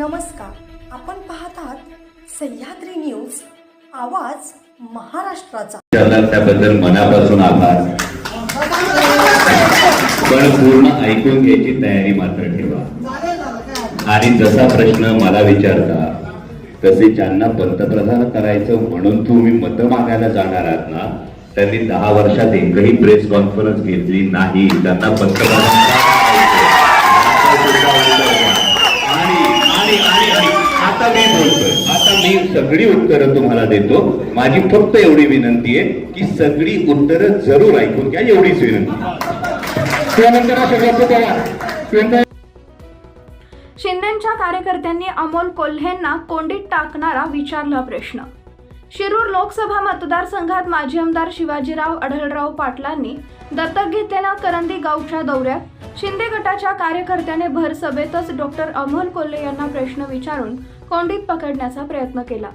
नमस्कार. आपण पाहत आहात सह्याद्री न्यूज आवाज महाराष्ट्राचा. त्याबद्दल मनापासून आभार. पण पूर्ण ऐकून घ्यायची तयारी मात्र ठेवा. आणि जसा प्रश्न मला विचारता तसे ज्यांना पंतप्रधान करायचं म्हणून तुम्ही मतं मागायला जाणार आहात ना त्यांनी दहा वर्षात एकही प्रेस कॉन्फरन्स घेतली नाही. त्यांना पंतप्रधान का करायचंय? आणि आणि आणि आणि आता मी बोलतोय मी सगळी उत्तरं तुम्हाला देतो. माझी फक्त एवढी विनंती आहे की सगळी उत्तरं जरूर ऐकून घ्या एवढीच विनंती. त्यानंतर शिंदेच्या कार्यकर्त्यांनी अमोल कोल्हेंना कोंडीत टाकणारा विचारला प्रश्न. शिरूर लोकसभा मतदारसंघात माजी आमदार शिवाजीराव अढळराव पाटलांनी दत्तक घेतलेल्या करंदी गावच्या दौऱ्यात शिंदे गटाच्या कार्यकर्त्याने भर सभेतच डॉक्टर अमोल कोल्हे यांना प्रश्न विचारून कोंडीत पकडण्याचा प्रयत्न केला.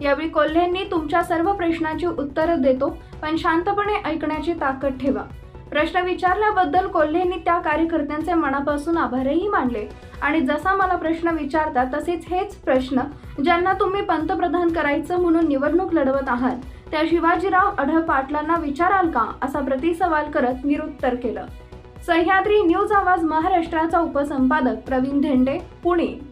यावेळी कोल्हेंनी तुमच्या सर्व प्रश्नांची उत्तरं देतो पण शांतपणे ऐकण्याची ताकद ठेवा. प्रश्न विचारल्याबद्दल कोल्हेंनी त्या कार्यकर्त्यांचे मनापासून आभारही मानले. आणि जसा मला प्रश्न विचारता तसेच हेच प्रश्न ज्यांना तुम्ही पंतप्रधान करायचं म्हणून निवडणूक लढवत आहात त्या शिवाजीराव अढळ पाटलांना विचाराल का? असा प्रतिसवाल करत निरुत्तर केलं. सह्याद्री न्यूज आवाज महाराष्ट्राचा उपसंपादक प्रवीण धेंडे पुणे.